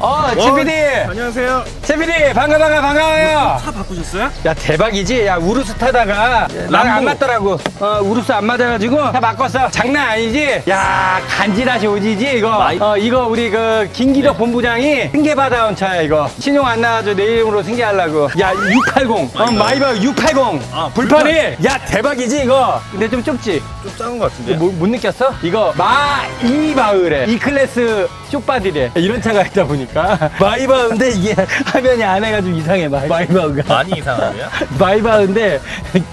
어, 최PD! 안녕하세요. 최PD! 반가, 반가, 반가워요! 차 바꾸셨어요? 야, 대박이지? 야, 우루스 타다가 나랑 안 맞더라고. 어, 우루스 안 맞아가지고 다 바꿨어. 장난 아니지? 야, 간지다시 오지지, 이거. 어, 이거 우리 그 김기덕 네. 본부장이 승계받아온 차야, 이거. 신용 안 나와줘. 내 이름으로 승계하려고. 야, 680. 어, 마이바 680. 아, 불판이. 야, 대박이지, 이거. 근데 좀 좁지? 좀 작은 것 같은데. 뭐, 못 느꼈어? 이거 마이바흐래 이 클래스 쇼바디래 이런 차가 있다 보니까 마이바흐인데 이게 화면이 안 해가지고 이상해 마이- 마이바흐가. 많이 이상한데요? 마이바흐인데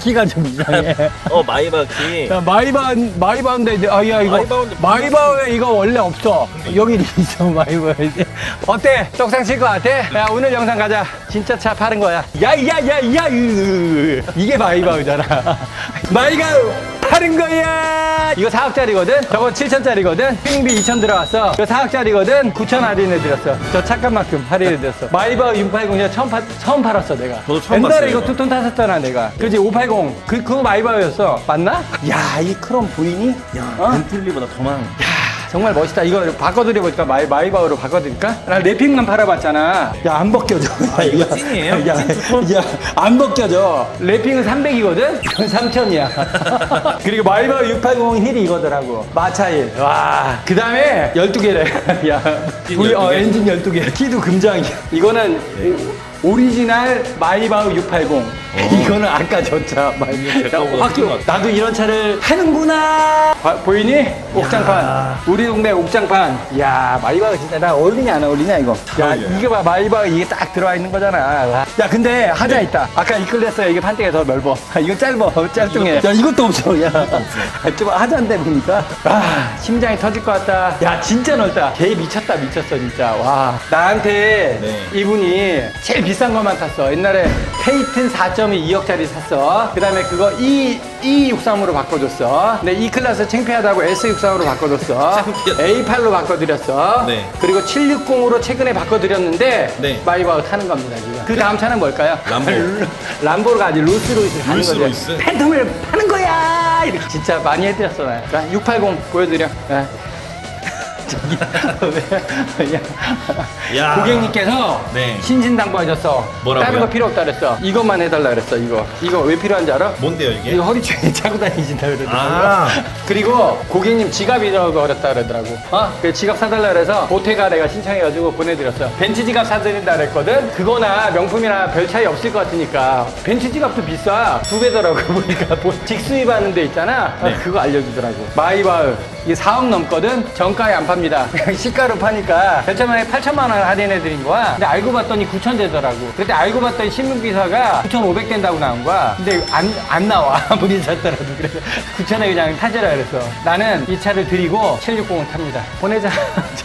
키가 좀 이상해. 어 마이바키. 야, 마이바흐 마이바흐인데 이제 아야 이거 마이바흐인데 마이바흐에 이거 원래 없어. 여기 있어 마이바흐 이제. 어때? 떡상 칠 것 같아? 야 오늘 영상 가자. 진짜 차 파는 거야. 야야야야 이게 마이바흐잖아. 마이바흐 파는 거야 이거 4억짜리거든? 저거 7천짜리거든? 핑비 2천 들어왔어. 이거 4억짜리거든? 9천 할인해 드렸어. 저 착간만큼 할인해 드렸어. 마이바흐 680 내가 처음, 파, 처음 팔았어 내가. 저도 처음 옛날에 봤어요, 이거 이거. 투톤 탔었잖아 내가. 그지? 580 그, 그거 마이바흐였어. 맞나? 야 이 크롬 보이니? 야 어? 벤틀리보다 더 많은. 정말 멋있다. 이거 바꿔드려 볼까? 마이, 마이바흐로 바꿔드릴까? 나 랩핑만 팔아봤잖아. 야, 안 벗겨져. 아, 이거 찐이에요? 야, 찐? 야, 안 벗겨져. 랩핑은 300이거든? 이건 3000이야. 그리고 마이바흐 680 힐이 이거더라고. 마차일. 와. 그 다음에 12개래. 야, 엔진 V, 어, 12 개? 엔진 12개. 키도 금장이야. 이거는 오리지널 마이바흐 680. 이거는 아까 저 차. 제 거보다 확 큰것 같아. 나도 이런 차를 타는구나. 봐- 보이니? 옥장판. 우리 동네 옥장판. 이야, 마이바흐 진짜 나 어울리냐 안 어울리냐 이거. 야, 어울려요. 이게 봐 마이바흐 이게 딱 들어와 있는 거잖아. 와. 야, 근데 하자 있다. 아까 이끌렸어요. 이게 판때기가 더 넓어. 이거 짧어. 짤뚱해. 야, 이것도 없어. 야, 좀 하자인데 보니까. 아, 심장이 터질 것 같다. 야, 진짜 넓다. 개 미쳤다 미쳤어 진짜. 와, 나한테 네. 이분이 제일 비싼 것만 탔어. 옛날에 페이튼 4.2 2억짜리 샀어. 그 다음에 그거 E, E63으로 바꿔줬어. 근데 E 클래스 창피하다고 S63으로 바꿔줬어. 창피하다. A8로 바꿔드렸어. 네. 그리고 760으로 최근에 바꿔드렸는데 네. 마이바흐 타는 겁니다 지금. 그 다음 차는 뭘까요? 람보. 람보가 아니 룰스로이스 가는 거죠. 롤스로이스? 팬텀을 파는 거야. 이렇게 진짜 많이 해드렸어 나. 자, 680 보여드려. 예. 저기 야. 야. 고객님께서 네. 신신당부하셨어. 뭐라고요? 다른 거 필요 없다 그랬어. 이것만 해달라 그랬어. 이거. 이거 왜 필요한지 알아? 뭔데요 이게? 이거 허리춤에 차고 다니신다 그러더라고. 아. 그리고 고객님 지갑 잃어버렸다 그러더라고. 어? 그 지갑 사달라 그래서 보태가 내가 신청해가지고 보내드렸어. 벤츠 지갑 사드린다 그랬거든? 그거나 명품이나 별 차이 없을 것 같으니까. 벤츠 지갑도 비싸. 두 배더라고. 보니까. 뭐 직수입하는 데 있잖아. 어, 네. 그거 알려주더라고. 마이바흐. 이게 4억 넘거든? 정가에 안 팝니다. 그냥 시가로 파니까 별차만에 8천만 원 할인해 드린 거야. 근데 알고 봤더니 9천 되더라고. 그때 알고 봤더니 신문 기사가 9,500 된다고 나온 거야. 근데 안, 안 나와. 아무리 샀더라도. 그래서 9천에 그냥 타지라 그랬어. 나는 이 차를 드리고 760을 탑니다. 보내자.